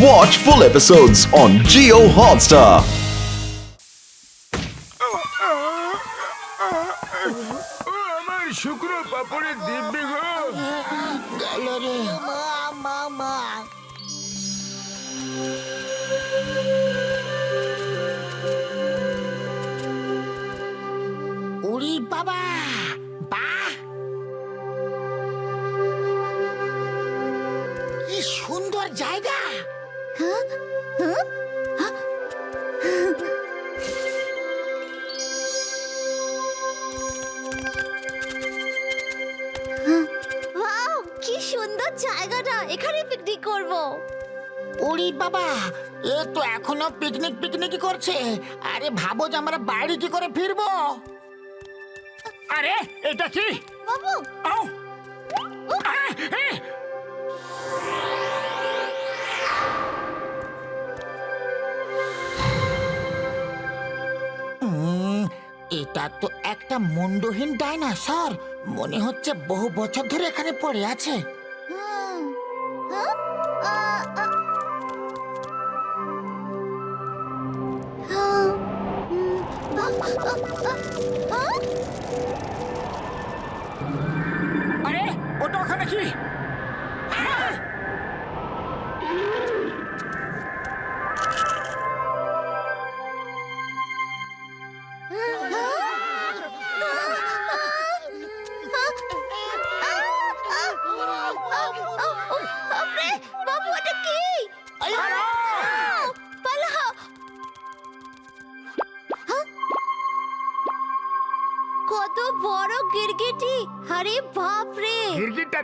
Watch full episodes on Geo Hotstar. আমার কি সুন্দর জায়গা কি সুন্দর জায়গাটা এখানে পিকনিক করব উড়ি বাবা এ তো এখনও পিকনিক পিকনিক করছে আরে ভাবো যে আমরা বাড়ি কি করে ফিরবো আরে এটা কি বাবু আউ! আহ, এ! এটা তো একটা মুন্ডহীন ডাইনোসর মনে হচ্ছে বহু বছর ধরে এখানে পড়ে আছে হ্যাঁ? হ্যাঁ? আরে ওটা ওখানে কি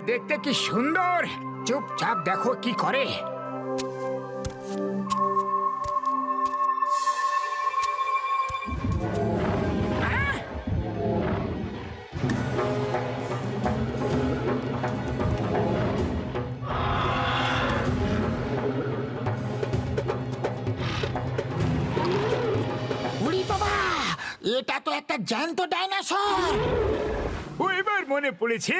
দেখতে কি সুন্দর? চুপচাপ দেখো কি করে। এটা তো একটা জ্যান্ত ডাইনোসর। মনে পড়েছে,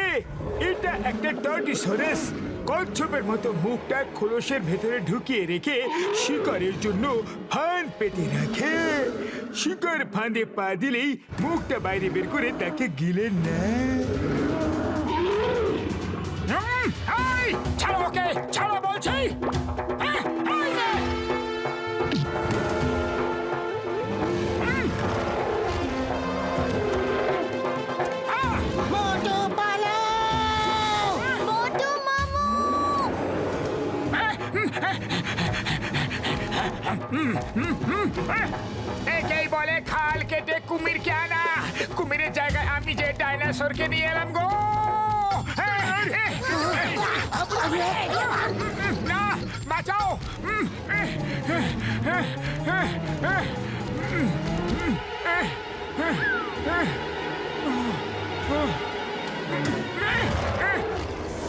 এটা একটা টর্টিসোরাস কচ্ছপের মতো মুখটা খোলসের ভেতরে ঢুকিয়ে রেখে শিকারের জন্য ফান পেতে রাখে। শিকার ফাঁদে পা দিলেই মুখটা বাইরে বের করে তাকে গিলে নেয়। ছাড়ো বলছি। একেই বলে খাল কেটে কুমিরকে আনা কুমিরের জায়গায় আমি যে ডাইনোসরকে নিয়ে এলাম গো না বাঁচাও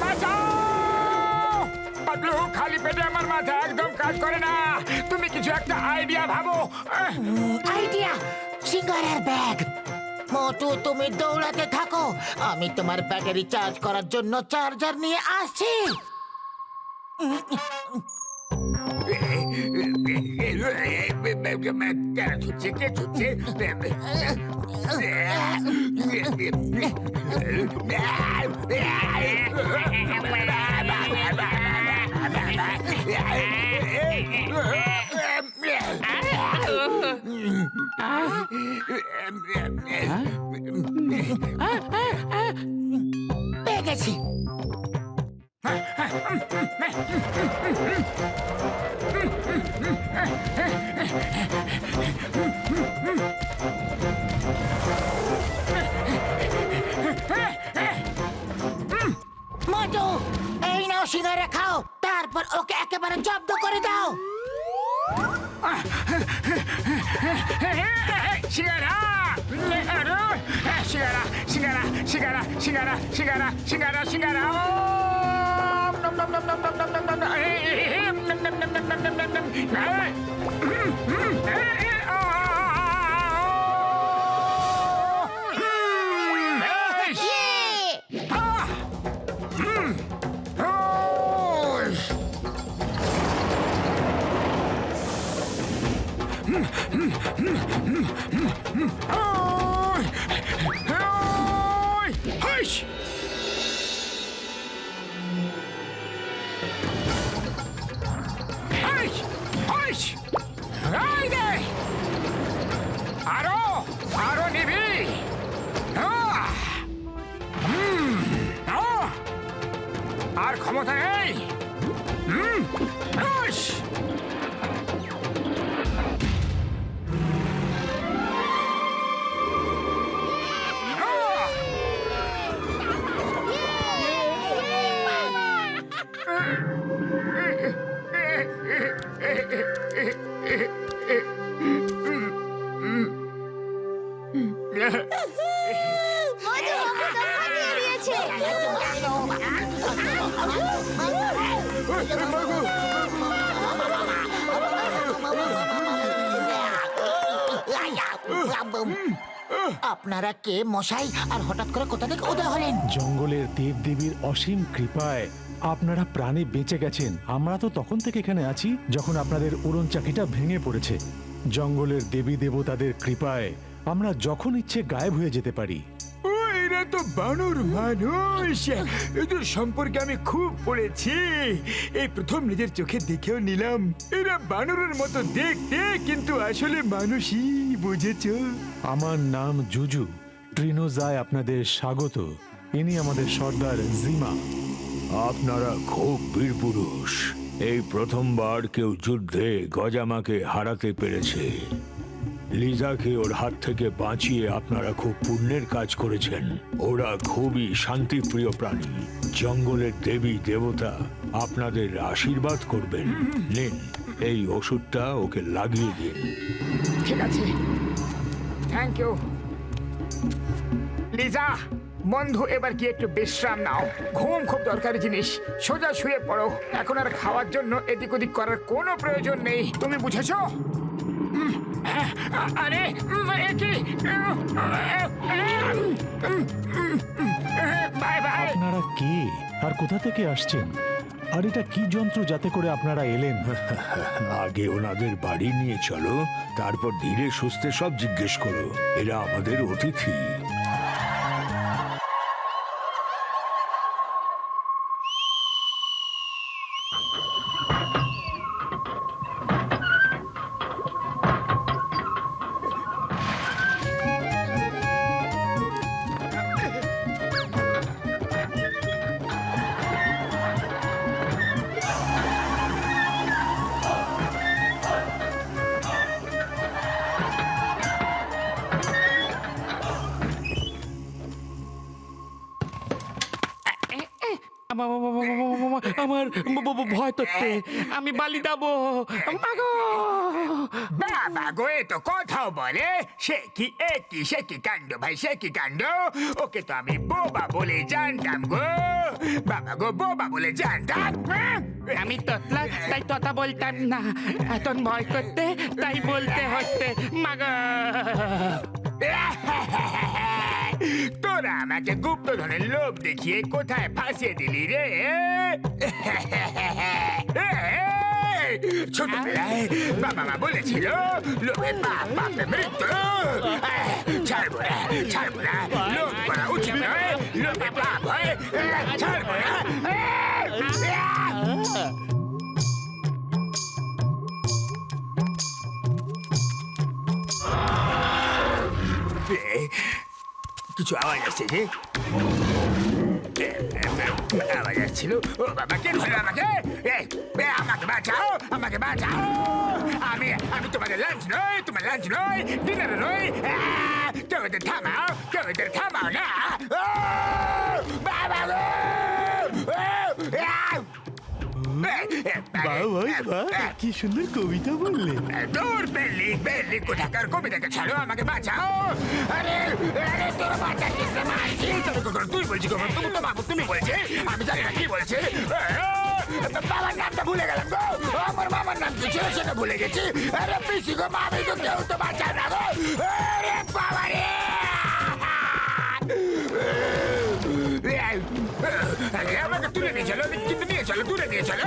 বাঁচাও পাতলু খালি পেটে আমার মাথা একদম কাজ করে না তুমি কিছু একটা আইডিয়া ভাবো। আইডিয়া সিঙ্গারের ব্যাগ মোটু তুমি দৌড়াতে থাকো। আমি তোমার ব্যাটারি চার্জ করার জন্য চার্জার নিয়ে আসছি। কেন 빼가지. Hey! আর ক্ষমতা নেই হুম! হাইস! আহ! মজু আপনারা কে, মশাই? আর হঠাৎ করে কোথা থেকে উদয় হলেন? জঙ্গলের দেবদেবীর অসীম কৃপায় আপনারা প্রাণে বেঁচে গেছেন। আমরা তো তখন থেকে এখানে আছি, যখন আপনাদের উড়ন চাকিটা ভেঙে পড়েছে। জঙ্গলের দেবী দেবতাদের কৃপায় আমরা যখন ইচ্ছে গায়েব হয়ে যেতে পারি। এরা তো বানর মানুষ। এদের সম্পর্কে আমি খুব পড়েছি। এই প্রথম নিজের চোখে দেখেও নিলাম। এরা বানরের মতো দেখতে কিন্তু আসলে মানুষই বুঝেছ? আমার নাম জুজু। ট্রিনোজায় আপনাদের স্বাগত। ইনি আমাদের সর্দার জিমা। আপনারা খুব বীর পুরুষ। এই প্রথমবার কেউ যুদ্ধে গজামাকে হারাতে পেরেছে। লিজাকে ওর হাত থেকে বাঁচিয়ে আপনারা খুব পুণ্যের কাজ করেছেন। ওরা খুবই শান্তিপ্রিয় প্রাণী। জঙ্গলের দেবী, দেবতা আপনাদের আশীর্বাদ করবেন। নিন, এই ওষুধটা ওকে লাগিয়ে দিন। ঠিক আছে। থ্যাংক ইউ লিজা, বন্ধু, এবার কি একটু বিশ্রাম নাও। ঘুম খুব দরকারি জিনিস। সোজা শুয়ে পড়ো। এখন আর খাওয়ার জন্য এদিক ওদিক করার কোনো প্রয়োজন নেই। তুমি বুঝেছ? আরে উম, এ কি? Bye bye. আপনারা কে? আর কোথা থেকে আসছেন? আর এটা কি যন্ত্র যাতে করে আপনারা এলেন? আগে ওনাদের বাড়ি নিয়ে চলো তারপর ধীরে সুস্থে সব জিজ্ঞেস করো। এরা আমাদের অতিথি। ব- ভয় করতে। আমি বালি যাব মাগো। বাবা গো এ তো কথাও বলে। সে কি এ কি সে কি কাণ্ড ভাই সে কি কাণ্ড? ওকে তো আমি বোবা বলে জানতাম গো। বাবা গো বোবা বলে জানতাম? আমি ততলা তাই তথা বলতাম না। এত ভয় করতে তাই বলতে হচ্ছে মাগো। তোরা আমাকে গুপ্তধনের লোভ দেখিয়ে কোথায় ফাঁসিয়ে দিলি রে? ছোটবেলায় বাবা মা বলেছিল, লোভে পাপ, পাপে মৃত্যু। ছাড়বো না ছাড়বো না। লোভ করা উচিত নয়, লোভে পাপ হয়। ছাড়বো না। কিছু আওয়াজ আসছে যে এ, এ, আওয়াজ আসছিল। ও বাবা কে ধরলো আমাকে? এ, এ, আমাকে বাঁচাও আমাকে বাঁচাও। আমি আমি তোমাদের লাঞ্চ নই তোমার লাঞ্চ নই ডিনার নই। আহ, কেউ এদের থামাও কেউ এদের থামাও না। ও, বাবা গো! এ, এ, এ, কি সুন্দর কবিতা বললেন দূর বেল্লি বেল্লি কোথাকার কবিতাকে ছাড়ো আমাকে বাঁচাও। আরে আরে তোর বাঁচাচ্ছিস না মারছি তবে কখন তুই বলছি কখন তুমি তো বাবু তুমি বলছে? আমি জানি না কি বলছে? বাবার নামটা ভুলে গেলাম গো। আমার মামার নাম কি ছিল সেটা ভুলে গেছি। আরে পিসি গো মামি তো কেউ তো বাঁচায় না গো। আরে বাবা রে! আরে দূরে নিয়ে চলো নিয়ে চলো দূরে নিয়ে চলো।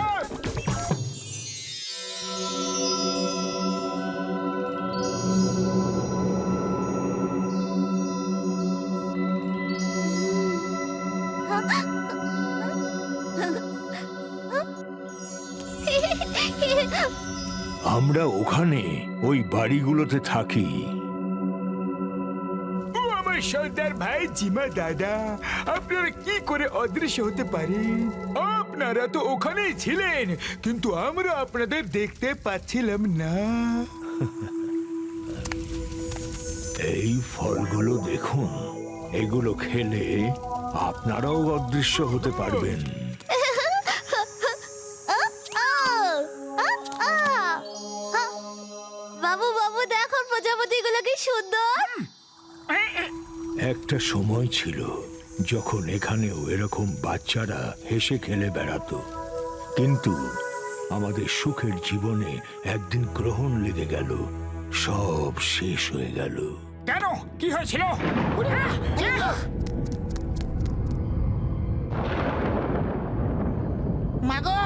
আমরা ওখানে ওই বাড়িগুলোতে থাকি। আমার সর্দার ভাই জিমা দাদা। আপনারা কি করে অদৃশ্য হতে পারেন আপনারা তো ওখানেই ছিলেন কিন্তু আমরা আপনাদের দেখতে পাচ্ছিলাম না। এই ফলগুলো দেখুন এগুলো খেলে আপনারাও অদৃশ্য হতে পারবেন। বাবু বাবু দেখো প্রজাপতিগুলো কি সুন্দর। একটা সময় ছিল যখন এখানেও এরকম বাচ্চারা হেসে খেলে বেড়াতো। কিন্তু আমাদের সুখের জীবনে একদিন গ্রহণ লেগে গেল সব শেষ হয়ে গেল। কেন? কি হয়েছিল? মাগো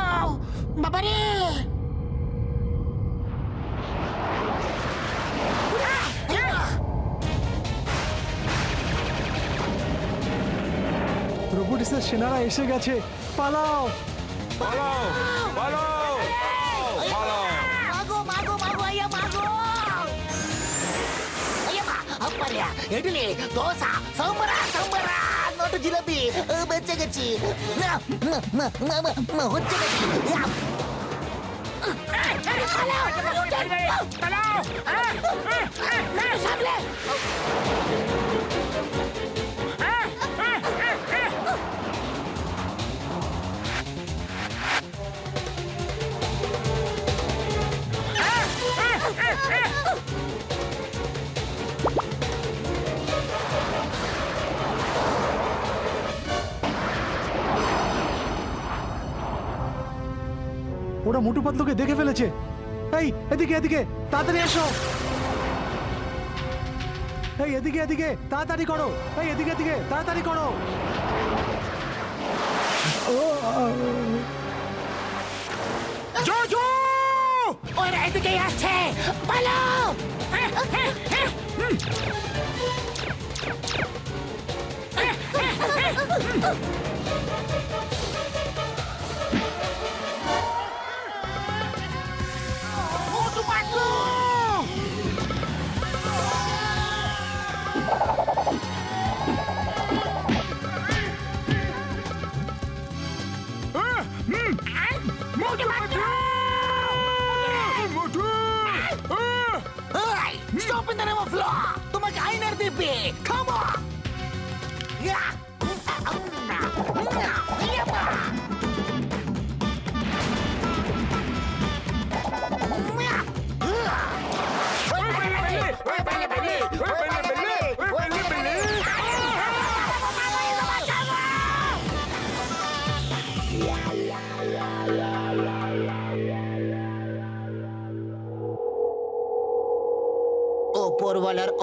বাবারে! পুলিশের সেনারা এসে গেছে পালাও পালাও পালাও পালাও মাগো মাগো মাগো আয়া মাগো 아야 마 아빠야 애들이 도사 선물아 선물아 너도 지라비 어쩌겠지 나나나나나 어쩌겠지 야 빨리 빨리 빨리 빨리 빨리 빨리 ওরা মোটু পাতলুকে দেখে ফেলেছে। এই, এদিকে এদিকে, তাড়াতাড়ি এসো। এই, এদিকে এদিকে, তাড়াতাড়ি করো। এই, এদিকে এদিকে, তাড়াতাড়ি করো। আসছে। stop in the name of law! তোমাকে আইনের দিবে Come on!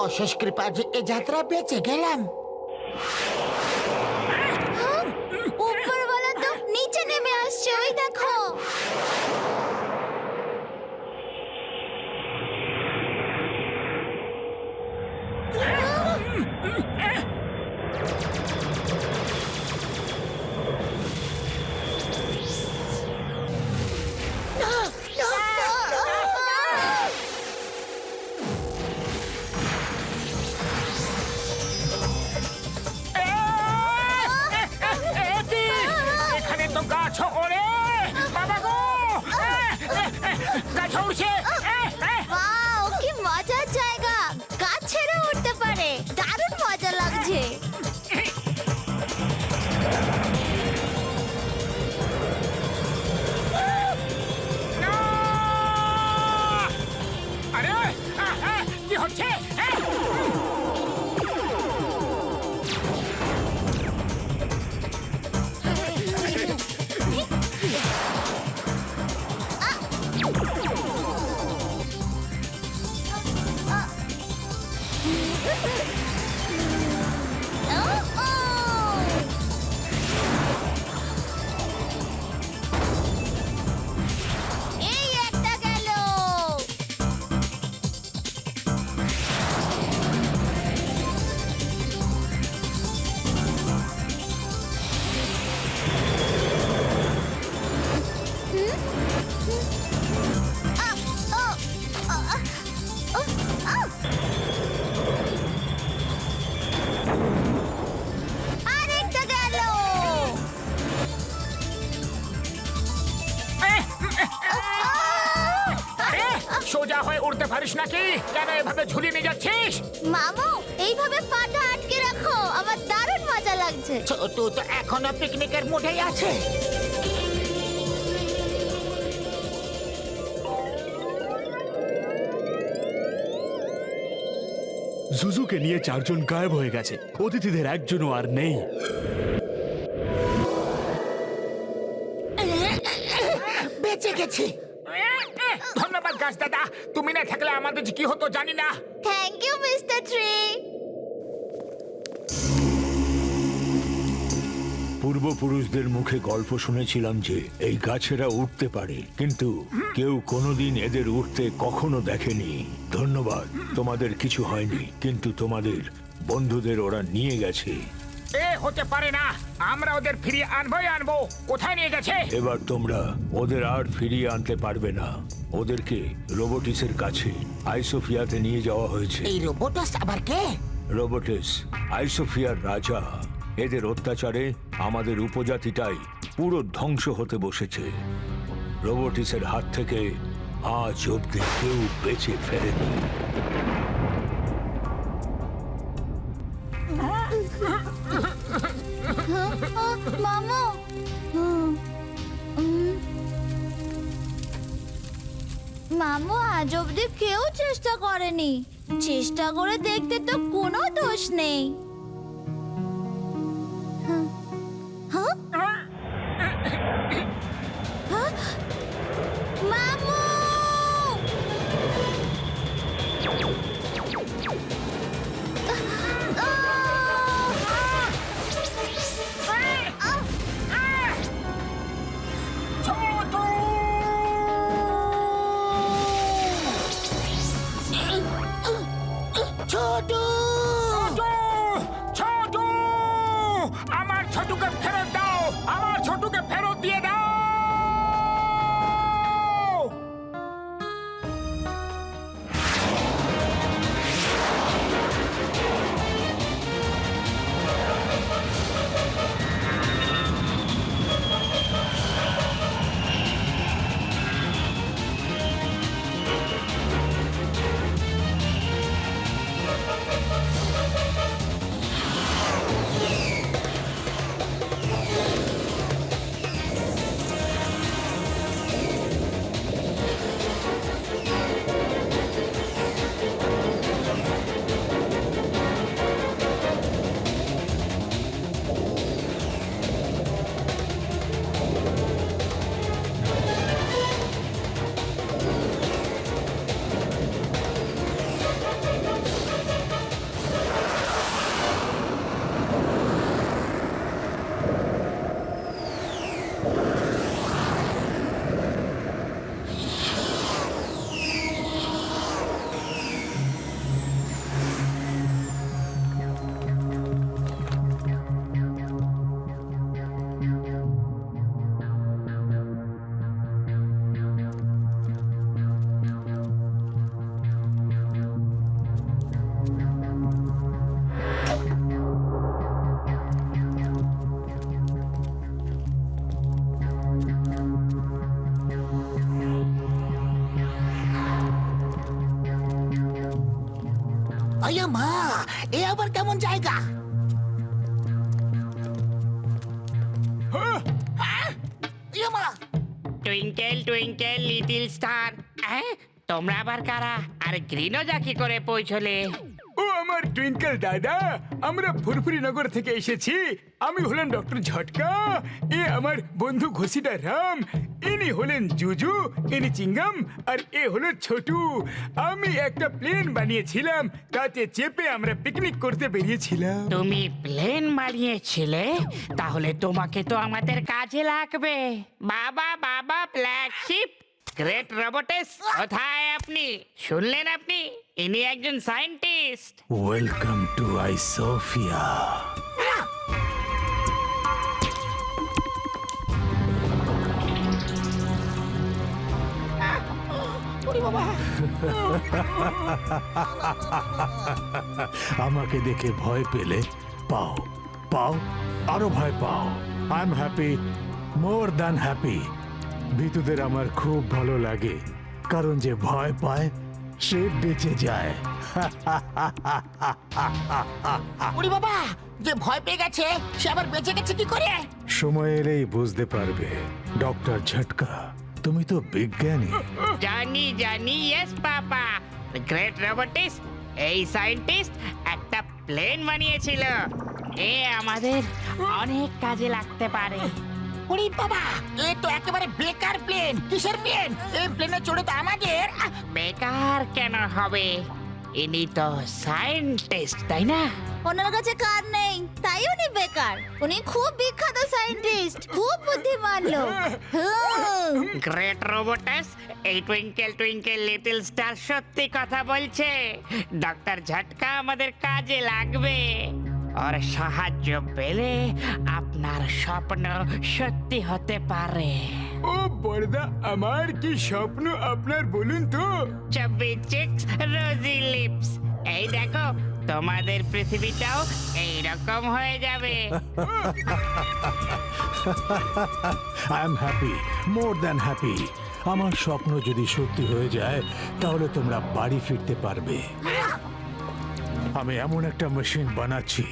ওপরওয়ালার অশেষ কৃপা যে এ যাত্রা বেঁচে গেলাম মামু এইভাবে পাটা আটকে রাখো আমার দারুণ মজা লাগছে। ছোটু তো এখনও পিকনিকের মুডেই আছে। জুজুকে নিয়ে চারজন গায়েব হয়ে গেছে। অতিথিদের একজনও আর নেই। বেঁচে গেছি। ধন্যবাদ গাছ দাদা। তুমি না থাকলে আমাদের কি হতো জানি না। থ্যাংক ইউ মিস্টার ট্রি পূর্বপুরুষদের মুখে গল্প শুনেছিলাম যে এই গাছেরা উঠতে পারে কিন্তু কেউ কোনোদিন এদের উঠতে কখনো দেখেনি। ধন্যবাদ তোমাদের কিছু হয়নি কিন্তু তোমাদের বন্ধুদের ওরা নিয়ে গেছে। এ হতে পারে না আমরা ওদের ফিরিয়ে আনবোই আনব। কোথায় নিয়ে গেছে? এবার তোমরা ওদের আর ফিরিয়ে আনতে পারবে না। ওদেরকে রোবোটিসের কাছে আইসোফিয়াতে নিয়ে যাওয়া হয়েছে। এই রোবটাস আবার কে? রোবোটিস আইসোফিয়ার রাজা। এদের অত্যাচারে আমাদের উপজাতিটাই পুরো ধ্বংস হতে বসেছে। রোবোটিসের হাত থেকে আজ অব্দি কেউ বেঁচে ফেরেনি। মামু আজ অব্দি কেউ চেষ্টা করেনি। চেষ্টা করে দেখতে তো কোনো দোষ নেই। আয়া মা এ আবার কেমন জায়গা ইয়া মা টুইঙ্কেল টুইঙ্কেল লিটিল স্টার হ্যাঁ তোমরা আবার কারা? আর গ্রিনজা কি করে পৌঁছলে? ও আমার টুইঙ্কেল দাদা আমরা ফুরফুরি নগর থেকে এসেছি। আমি হলেন ডক্টর ঝটকা। এ আমার বন্ধু ঘোষিটা রাম। ইনি হলেন জুজু ইনি চিঙ্গাম আর এ হলো ছোটু। আমি একটা প্লেন বানিয়েছিলাম তাতে চেপে আমরা পিকনিক করতে বেরিয়েছিলাম। তুমি প্লেন বানিয়েছিলে? তাহলে তোমাকে তো আমাদের কাজে লাগবে। বাবা বাবা ব্ল্যাক শিপ গ্রেট রোবটেস কোথায় আপনি? শুনলেন আপনি? ইনি একজন সায়েন্টিস্ট ওয়েলকাম টু আইসোফিয়া আমাকে দেখে ভয় পেলে পাও পাও আরও ভয় পাও। I am happy more than happy ভিতুদের আমার খুব ভালো লাগে কারণ যে ভয় পায় সে বেঁচে যায়। বাবা যে ভয় পেয়ে গেছে সে আবার বেঁচে গেছে কি করে? সময় এলেই বুঝতে পারবে ডক্টর ঝটকা। তুমি তো বিজ্ঞানী। জানি জানি ইয়েস পাপা গ্রেট রোবটিস এই সায়েন্টিস্ট একটা প্লেন বানিয়েছিল। এ আমাদের অনেক কাজে লাগতে পারে। ওরে বাবা এ তো একেবারে বেকার প্লেন কিসের প্লেন এই প্লেনে চড়ে তো আমাদের বেকার কেন হবে? ইনি তো সায়েন্টিস্ট তাই না? ওনার কাছে কার নেই? তাই উনি বেকার। উনি খুব বিখ্যাত সায়েন্টিস্ট খুব বুদ্ধিমান লোক। হুম। গ্রেট রোবটাস এই টুইঙ্কেল টুইঙ্কেল লিটল স্টার সত্যি কথা বলছে। ডক্টর ঝটকা আমাদের কাজে লাগবে। আর সাহায্য পেলে আপনার স্বপ্ন সত্যি হতে পারে। ও বড়দা আমার কি স্বপ্ন আপনার বলুন তো? চব্বি চিক্স রোজি লিপস এই দেখো তোমাদের পৃথিবীটাও এইরকম হয়ে যাবে। I am happy more than happy আমার স্বপ্ন যদি সত্যি হয়ে যায় তাহলে তোমরা বাড়ি ফিরতে পারবে। আমি এমন একটা মেশিন বানাচ্ছি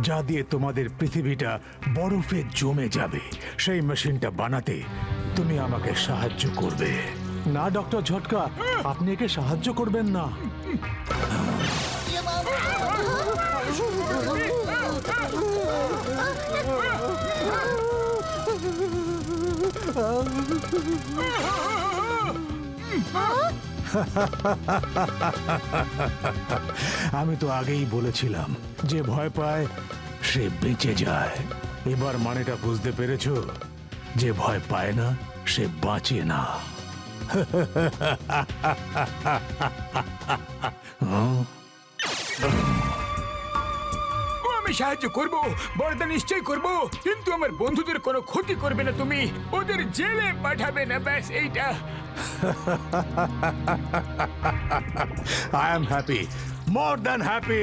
যা দিয়ে তোমাদের পৃথিবীটা বরফে জমে যাবে। সেই মেশিনটা বানাতে তুমি আমাকে সাহায্য করবে। না, ডক্টর ঝটকা, আপনি একে সাহায্য করবেন না। আমি তো আগেই বলেছিলাম, যে ভয় পায় সে বেঁচে যায়। এবার মানেটা বুঝতে পেরেছ? যে ভয় পায় না সে বাঁচে না। আমি সাহায্য করব বড়দা নিশ্চয় করব কিন্তু আমার বন্ধুদের কোনো ক্ষতি করবে না তুমি। ওদের জেলে পাঠাবে না ব্যাস এইটা। I am happy more than happy